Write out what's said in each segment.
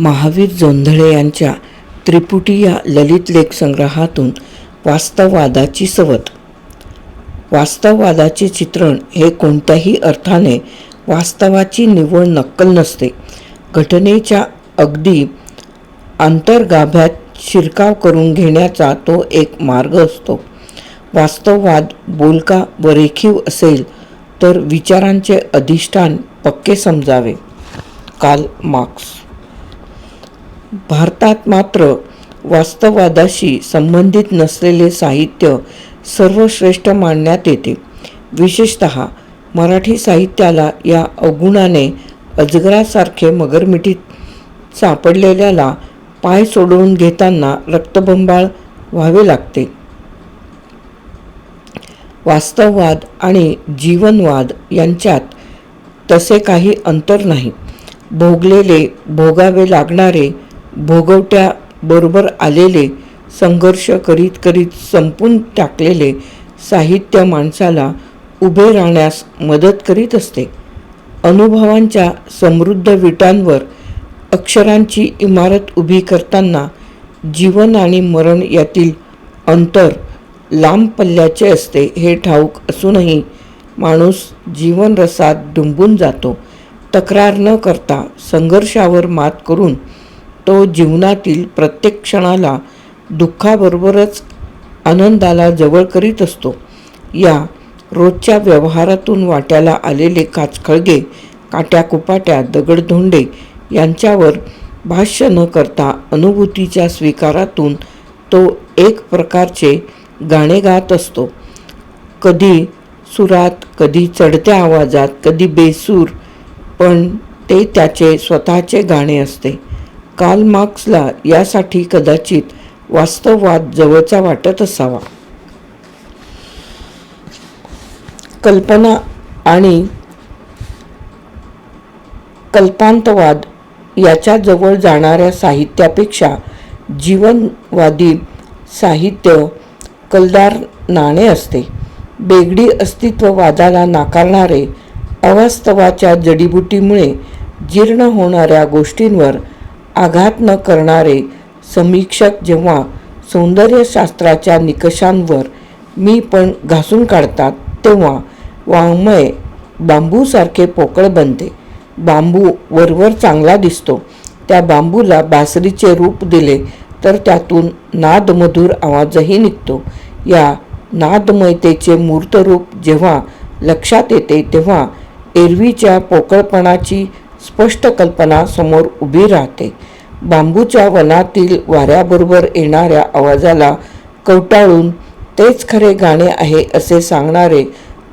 महावीर जोंधळे यांच्या त्रिपुटी या ललित लेख संग्रहातून वास्तववादाची सवत. वास्तववादाचे चित्रण हे कोणत्याही अर्थाने वास्तवाची निवड नक्कल नसते. घटनेच्या अगदी आंतरगाभ्यात शिरकाव करून घेण्याचा तो एक मार्ग असतो. वास्तववाद बोलका व रेखीव असेल तर विचारांचे अधिष्ठान पक्के समजावे. काल मार्क्स भारतात मात्र वास्तववादाशी संबंधित नसलेले साहित्य सर्वश्रेष्ठ मानण्यात येते. विशेषत मराठी साहित्याला या अवगुणाने अजगरासारखे मगरमिठीत सापडलेल्याला पाय सोडवून घेताना रक्तबंबाळ व्हावे लागते. वास्तववाद आणि जीवनवाद यांच्यात तसे काही अंतर नाही. भोगलेले भोगावे लागणारे भोगवट्याबरोबर आलेले संघर्ष करीत करीत संपून टाकलेले साहित्य माणसाला उभे राहण्यास मदत करीत असते. अनुभवांच्या समृद्ध विटांवर अक्षरांची इमारत उभी करताना जीवन आणि मरण यातील अंतर लांब पल्ल्याचे असते हे ठाऊक असूनही माणूस जीवनरसात डुंबून जातो. तक्रार न करता संघर्षावर मात करून तो जीवनातील प्रत्येक क्षणाला दुःखाबरोबरच आनंदाला जवळ करीत असतो. या रोजच्या व्यवहारातून वाट्याला आलेले काचखळगे काट्याकुपाट्या दगडधोंडे यांच्यावर भाष्य न करता अनुभूतीच्या स्वीकारातून तो एक प्रकारचे गाणे गात असतो. कधी सुरात कधी चढत्या आवाजात कधी बेसूर पण ते त्याचे स्वतःचे गाणे असते. काल मार्क्सला यासाठी कदाचित वास्तववाद जवळचा वाटत असावा. कल्पना आणि कल्पांतवाद याच्या जवळ जाणाऱ्या साहित्यापेक्षा जीवनवादी साहित्य कलदार नाणे असते. बेगडी अस्तित्ववादाला नाकारणारे अवास्तवाच्या जडीबुटीमुळे जीर्ण होणाऱ्या गोष्टींवर आघात न करणारे समीक्षक जेव्हा सौंदर्यशास्त्राच्या निकषांवर मी पण घासून काढतात तेव्हा वाङ्मय बांबूसारखे पोकळ बनते. बांबू वरवर चांगला दिसतो. त्या बांबूला बासरीचे रूप दिले तर त्यातून नादमधुर आवाजही निघतो. या नादमयतेचे मूर्तरूप जेव्हा लक्षात येते तेव्हा एरवीच्या पोकळपणाची स्पष्ट कल्पना समोर उभी राहते. बांबूच्या वनातील वाऱ्याबरोबर येणाऱ्या आवाजाला कवटाळून तेच खरे गाणे आहे असे सांगणारे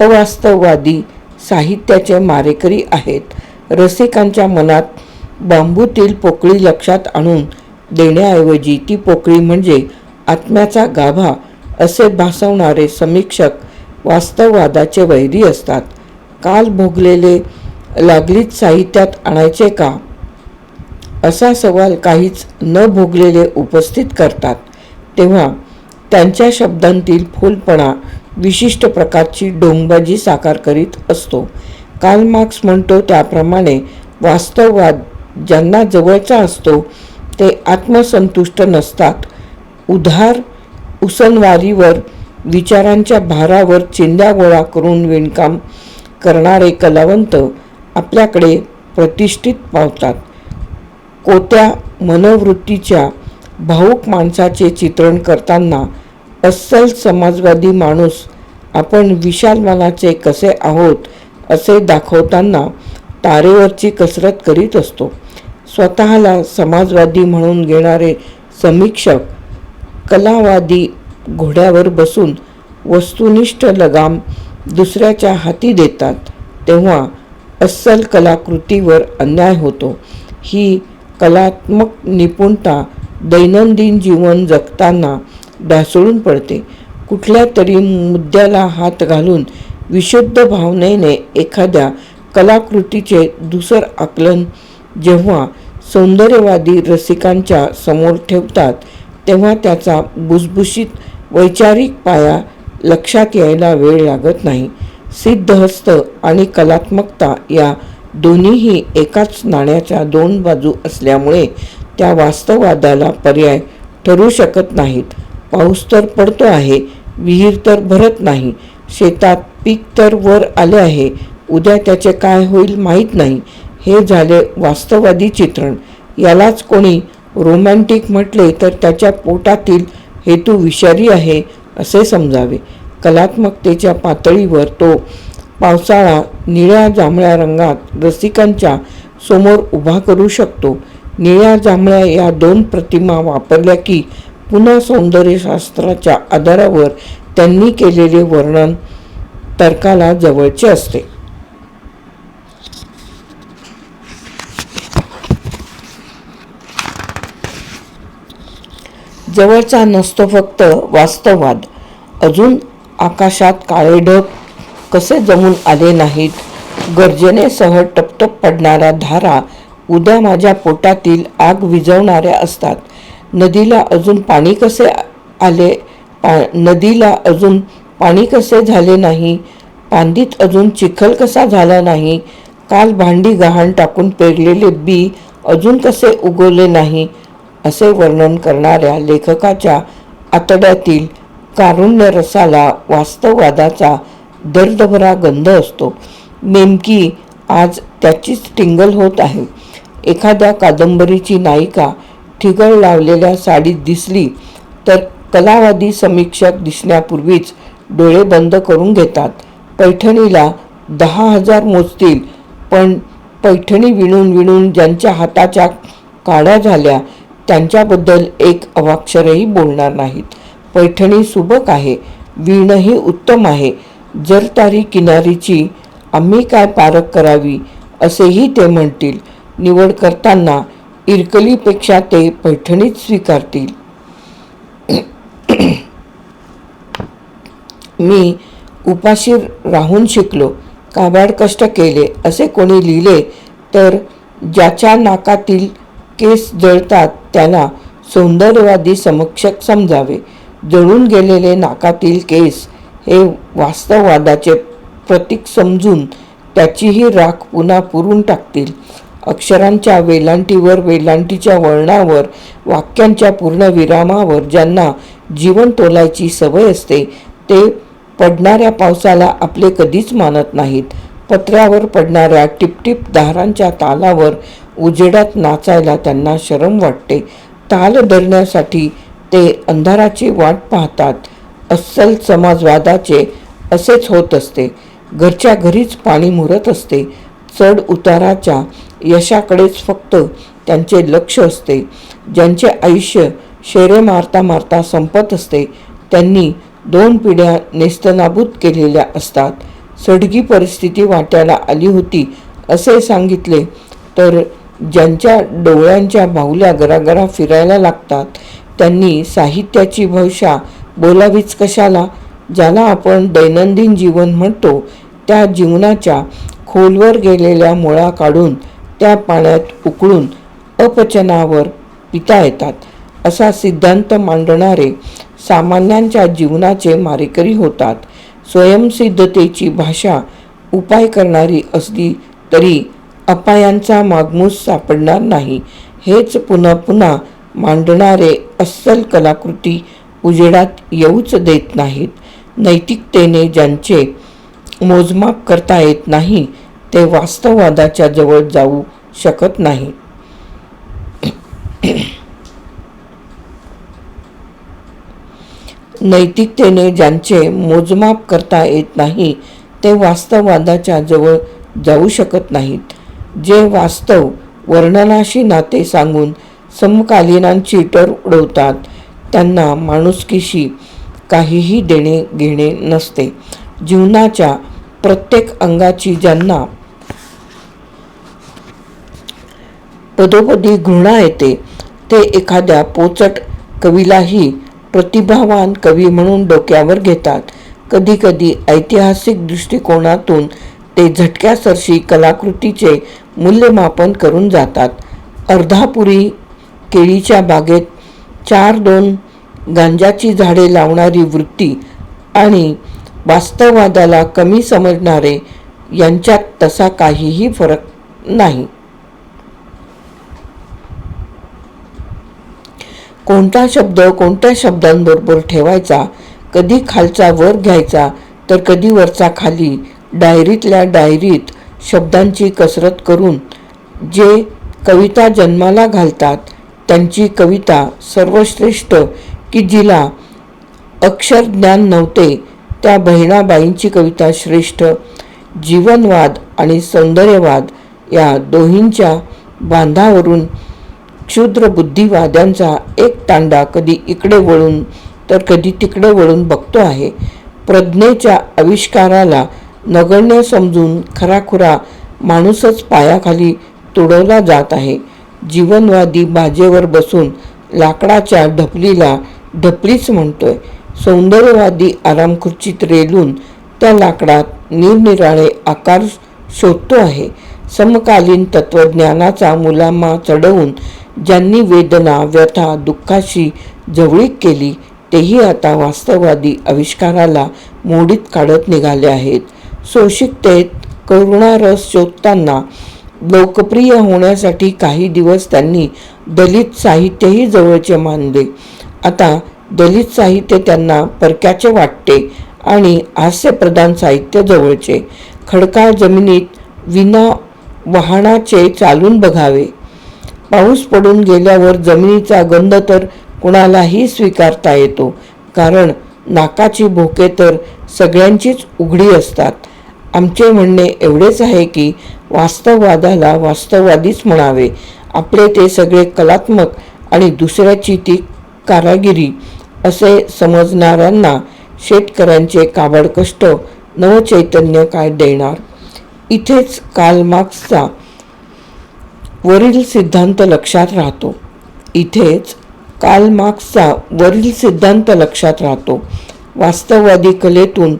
अवास्तववादी साहित्याचे मारेकरी आहेत. रसिकांच्या मनात बांबूतील पोकळी लक्षात आणून देण्याऐवजी ती पोकळी म्हणजे आत्म्याचा गाभा असे भासवणारे समीक्षक वास्तववादाचे वैरी असतात. काल भोगलेले लागलीच साहित्यात आणायचे का? असा सवाल काहीच न भोगलेले उपस्थित करतात. तेव्हा त्यांच्या शब्दांतील फोलपणा विशिष्ट प्रकारची डोंगबाजी साकार करीत असतो. काल मार्क्स म्हणतो त्याप्रमाणे वास्तववाद ज्यांना जवळचा असतो ते आत्मसंतुष्ट नसतात. उधार उसनवारीवर विचारांच्या भारावर चिंध्या गोळा करून विणकाम करणारे कलावंत आपल्याकडे प्रतिष्ठित पावतात. कोत्या मनोवृत्तीच्या भाऊक माणसाचे चित्रण करताना अस्सल समाजवादी माणूस आपण विशाल मनाचे कसे आहोत असे दाखवताना तारेवरची कसरत करीत असतो. स्वतःला समाजवादी म्हणून घेणारे समीक्षक कलावादी घोड्यावर बसून वस्तुनिष्ठ लगाम दुसऱ्याच्या हाती देतात तेव्हा अस्सल कलाकृतीवर अन्याय होतो. ही कलात्मक निपुणता दैनंदिन जीवन जगताना ढासळून पडते. कुठल्या तरी मुद्द्याला हात घालून विशुद्ध भावनेने एखाद्या कलाकृतीचे दुसर आकलन जेव्हा सौंदर्यवादी रसिकांच्या समोर ठेवतात तेव्हा त्याचा भुसभुशीत वैचारिक पाया लक्षात यायला वेळ लागत नाही. सिद्धहस्त आणि कलात्मकता या दोन्हीही एकाच नाण्याच्या दोन बाजू असल्यामुळे त्या वास्तववादाला पर्याय ठरू शकत नाहीत. पाऊस तर पडतो आहे विहीर तर भरत नाही शेतात पीक तर वर आले आहे उद्या त्याचे काय होईल माहीत नाही. हे झाले वास्तववादी चित्रण. यालाच कोणी रोमॅन्टिक म्हटले तर त्याच्या पोटातील हेतू विषारी आहे असे समजावे. कलात्मकतेच्या पातळीवर तो पावसाळा निळ्या जांभळ्या रंगात रसिकांच्या समोर उभा करू शकतो. निळ्या जांभळ्या या दोन प्रतिमा वापरल्या की पुन्हा सौंदर्यशास्त्राच्या आधारावर त्यांनी केलेले वर्णन तर्काला जवळचे असते. जवळचा नसतो फक्त वास्तववाद. अजून आकाशात काळे ढग कसे जमून आले नाहीत? गर्जनेसह टपटप पडणाऱ्या धारा उद्या माझ्या पोटातील आग विझवणाऱ्या असतात. नदीला अजून पाणी कसे आले? पा नदीला अजून पाणी कसे झाले नाही? पांदीत अजून चिखल कसा झाला नाही? काल भांडी गहाण टाकून पेरलेले बी अजून कसे उगवले नाही? असे वर्णन करणाऱ्या लेखकाच्या आतड्यातील कारुण्य रसाला वास्तववादाचा दर्दभरा गंध असतो. नेमकी आज त्याचीच टिंगल होत आहे. एखाद्या कादंबरीची नायिका ठिगळ लावलेल्या साडीत दिसली तर कलावादी समीक्षक दिसण्यापूर्वीच डोळे बंद करून घेतात. पैठणीला दहा हजार मोजतील पण पैठणी विणून विणून ज्यांच्या हाताच्या काड्या झाल्या त्यांच्याबद्दल एक अवाक्षरही बोलणार नाहीत. पैठणी सुबक आहे विणही उत्तम आहे. जर तारी किनारीची आम्ही काय पारख करावी असेही ते म्हणतील. निवड करताना इरकलीपेक्षा ते पैठणीच स्वीकारतील. मी उपाशी राहून शिकलो काबाड कष्ट केले असे कोणी लिहिले तर ज्याच्या नाकातील केस जळतात त्याला सौंदर्यवादी समक्षक समजावे. जळून गेलेले नाकातील केस हे वास्तववादाचे प्रतीक समजून त्याचीही राख पुन्हा पुरून टाकतील. अक्षरांच्या वेलांटीवर वेलांटीच्या वळणावर वाक्यांच्या पूर्ण विरामावर ज्यांना जीवन तोलायची सवय असते ते पडणाऱ्या पावसाला आपले कधीच मानत नाहीत. पत्र्यावर पडणाऱ्या टिपटिप दारांच्या तालावर उजेडात नाचायला त्यांना शरम वाटते. ताल धरण्यासाठी ते अंधाराची वाट पाहतात. अस्सल समाजवादाचे असेच होत असते. घरच्या घरीच पाणी मुरत असते. चढ उताराच्या यशाकडेच फक्त त्यांचे लक्ष असते. ज्यांचे आयुष्य शेरे मारता मारता संपत असते त्यांनी दोन पिढ्या नेस्तनाबूत केलेल्या असतात. सडगी परिस्थिती वाट्याला आली होती असे सांगितले तर ज्यांच्या डोळ्यांच्या बाहुल्या गरागरा फिरायला लागतात त्यांनी साहित्याची भविष्या बोलावीच कशाला? ज्याला आपण दैनंदिन जीवन म्हणतो त्या जीवनाच्या खोलवर गेलेल्या मुळा काढून त्या पाण्यात उकळून अपचनावर पिता येतात. असा सिद्धांत मांडणारे सामान्यांच्या जीवनाचे मारेकरी होतात. स्वयंसिद्धतेची भाषा उपाय करणारी असली तरी अपायांचा मागमूस सापडणार नाही. हेच पुन्हा पुन्हा मांडणारे अस्सल कलाकृती उजेडात येऊच देत नाहीत. नैतिकतेने ज्यांचे मोजमाप करता येत नाही ते वास्तववादाच्या जवळ जाऊ शकत नाही. नैतिकतेने ज्यांचे मोजमाप करता येत नाही ते वास्तववादाच्या जवळ जाऊ शकत नाहीत. जे वास्तव वर्णनाशी नाते सांगून समकालीनांची टर उडवतात त्यांना माणुसकीशी काहीही देणे घेणे नसते. जीवनाच्या प्रत्येक अंगाची ज्यांना पदोपदी घृणा येते ते एखाद्या पोचट कवीलाही प्रतिभावान कवी म्हणून डोक्यावर घेतात. कधीकधी ऐतिहासिक दृष्टिकोनातून ते झटक्यासरशी कलाकृतीचे मूल्यमापन करून जातात. अर्धापुरी केळीच्या बागेत चार दोन गांजाची झाडे लावणारी वृत्ती आणि वास्तववादाला कमी समजणारे यांच्यात तसा काहीही फरक नाही. कोणता शब्द कोणत्या शब्दांबरोबर ठेवायचा कधी खालचा वर घ्यायचा तर कधी वरचा खाली डायरीतल्या डायरीत शब्दांची कसरत करून जे कविता जन्माला घालतात त्यांची कविता सर्वश्रेष्ठ की जिला अक्षर ज्ञान नव्हते त्या बहिणाबाईंची कविता श्रेष्ठ. जीवनवाद आणि सौंदर्यवाद या दोहींच्या बांधावरून क्षुद्र बुद्धिवाद्यांचा एक तांडा कधी इकडे वळून तर कधी तिकडे वळून बघतो आहे. प्रज्ञेच्या आविष्काराला नगण्य समजून खराखुरा माणूसच पायाखाली तुडवला जात आहे. जीवनवादी बाजेवर बसून लाकडाच्या ढपलीला ढपलीच म्हणतोय. सौंदर्यवादी आरामखुर्चीत रेलून त्या लाकडात निरनिराळे आकार शोधतो आहे. समकालीन तत्वज्ञानाचा मुलामा चढवून ज्यांनी वेदना व्यथा दुःखाशी जवळीक केली तेही आता वास्तववादी आविष्काराला मोडीत काढत निघाले आहेत. सोशिकतेत करुणारस शोधताना लोकप्रिय होण्यासाठी काही दिवस त्यांनी दलित साहित्यही जवळचे मानले. आता दलित साहित्य त्यांना परक्याचे वाटते आणि हास्यप्रधान साहित्य जवळचे. खडकाळ जमिनीत विना वाहनाचे चालून बघावे. पाऊस पडून गेल्यावर जमिनीचा गंध तर कुणालाही स्वीकारता येतो कारण नाकाची भोके तर सगळ्यांचीच उघडी असतात. आमचे म्हणणे एवढेच आहे की वास्तववादाला वास्तववादीच म्हणावे. आपले ते सगळे कलात्मक आणि दुसऱ्याची ती कारागिरी असे समजणाऱ्यांना शेतकऱ्यांचे काबड कष्ट नवचैतन्य काय देणार? इथेच काल मार्क्सचा वरील सिद्धांत लक्षात राहतो. इथेच काल मार्क्सचा वरील सिद्धांत लक्षात राहतो. वास्तववादी कलेतून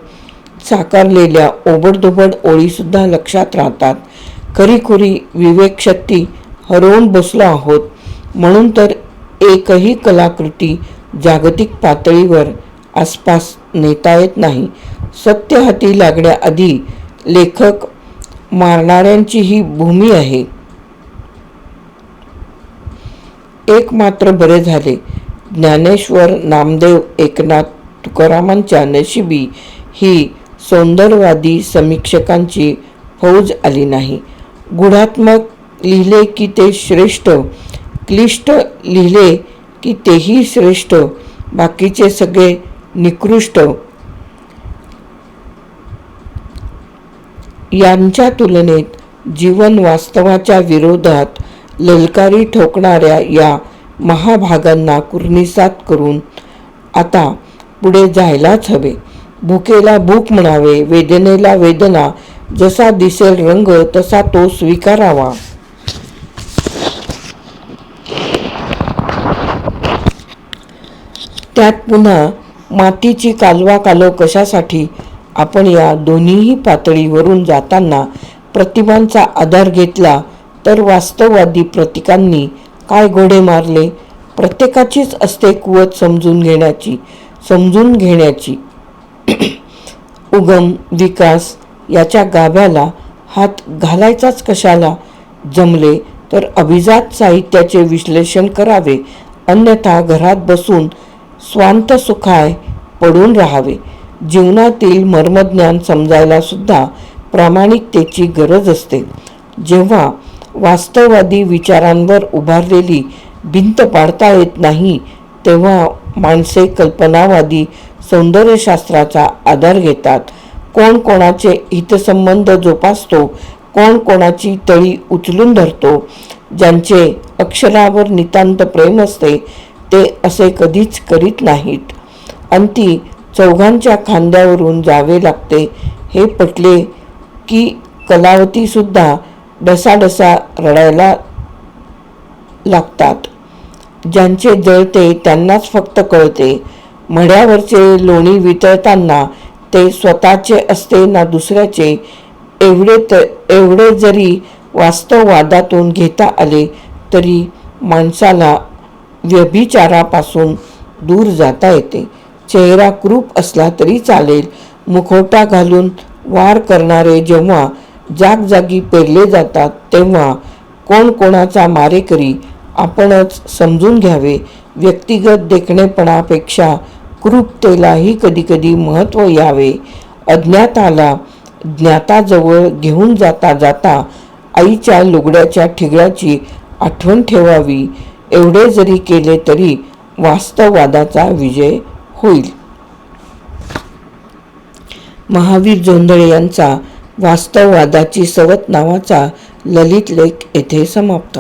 साकारलेल्या ओबडधोबड ओळीसुद्धा लक्षात राहतात. खरीखुरी विवेकशक्ती हरवून बसलो आहोत. म्हणून तर एकही कलाकृती जागतिक पातळीवर आसपास नेता येत नाही. सत्य हाती लागण्याआधी लेखक मारणाऱ्यांची ही भूमी आहे. एक मात्र बरे झाले. ज्ञानेश्वर नामदेव एकनाथ तुकारामांच्या नशिबी ही सौंदर्यवादी समीक्षकांची फौज आली नाही. गुणात्मक लिहिले की ते श्रेष्ठ क्लिष्ट लिहिले की तेही श्रेष्ठ बाकीचे सगळे निकृष्ट. यांच्या तुलनेत जीवन वास्तवाच्या विरोधात ललकारी ठोकणाऱ्या या महाभागांना कुर्निसात करून आता पुढे जायलाच हवे. भुकेला भूक म्हणावे वेदनेला वेदना जसा दिसेल रंग तसा तो स्वीकारावा. त्यात पुन्हा मातीची कालवा कालव कशासाठी? आपण या दोन्हीही पातळीवरून जाताना प्रतिमांचा आधार घेतला तर वास्तववादी प्रतीकांनी काय घोडे मारले? प्रत्येकाचीच असते कुवत समजून घेण्याची समजून घेण्याची. उगम विकास याच्या गाभ्याला हात घालायचाच कशाला? जमले तर अभिजात साहित्याचे विश्लेषण करावे. अन्यथा घरात बसून स्वांत सुखाय पडून राहावे. जीवनातील मर्मज्ञान समजायला सुद्धा प्रामाणिकतेची गरज असते. जेव्हा वास्तववादी विचारांवर उभारलेली भिंत पाडता येत नाही तेव्हा माणसे कल्पनावादी सौंदर्यशास्त्राचा आधार घेतात. कोण कोणाचे हितसंबंध जोपासतो कोण कोणाची तळी उचलून धरतो ज्यांचे अक्षरावर नितांत प्रेम असते ते असे कधीच करीत नाहीत. अंती चौघांच्या खांद्यावरून जावे लागते. हे पटले की कलावतीसुद्धा डसाडसा रडायला लागतात. ज्यांचे जळते त्यांनाच फक्त कळते. मढ्यावरचे लोणी वितळताना ते स्वतःचे असते ना दुसऱ्याचे एवढे तर एवढे जरी वास्तववादातून घेता आले तरी माणसाला व्यभिचारापासून दूर जाता येते. चेहरा क्रूप असला तरी चालेल. मुखवटा घालून वार करणारे जेव्हा जागजागी पेरले जातात तेव्हा कोण कोणाचा मारेकरी आपणच समजून घ्यावे. व्यक्तिगत देखणेपणापेक्षा क्रूपतेलाही कधीकधी महत्त्व यावे. अज्ञाताला ज्ञाताजवळ घेऊन जाता जाता आईच्या लुगड्याच्या ठिगळाची आठवण ठेवावी. एवढे जरी केले तरी वास्तववादाचा विजय होईल. महावीर जोंधळे यांचा वास्तववादाची सवत नावाचा ललित लेख येथे समाप्त.